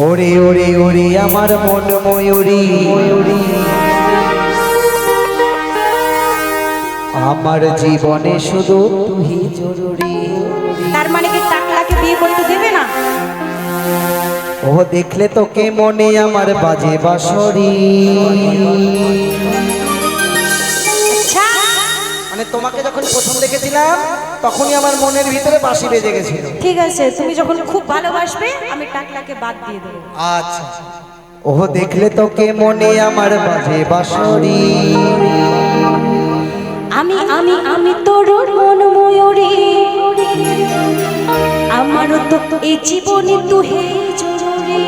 ওরে ওরে ওরে আমার মন ময়ূরী। ময়ূরী আমার জীবনে শুধু তুই জরুরি। তার মানে কি টাকলাকে বিয়ে করতে দেবে না? ও দেখলে তোকে মনে আমার বাজে বাসরি মানে তোমাকে যখন প্রথম দেখেছিলাম তখনই আমার মনের ভিতরে বাঁশি বেজে গেছিল। ঠিক আছে তুমি যখন খুব ভালোবাসবে আমি টাকলাকে বাদ দিয়ে দেবো। আচ্ছা। ও দেখলে তোকে মনে আমার বাজে বাসরি আমি আমি আমি তোর মন ময়ূরী আমারও তো এই জীবনে তুই জরুরি।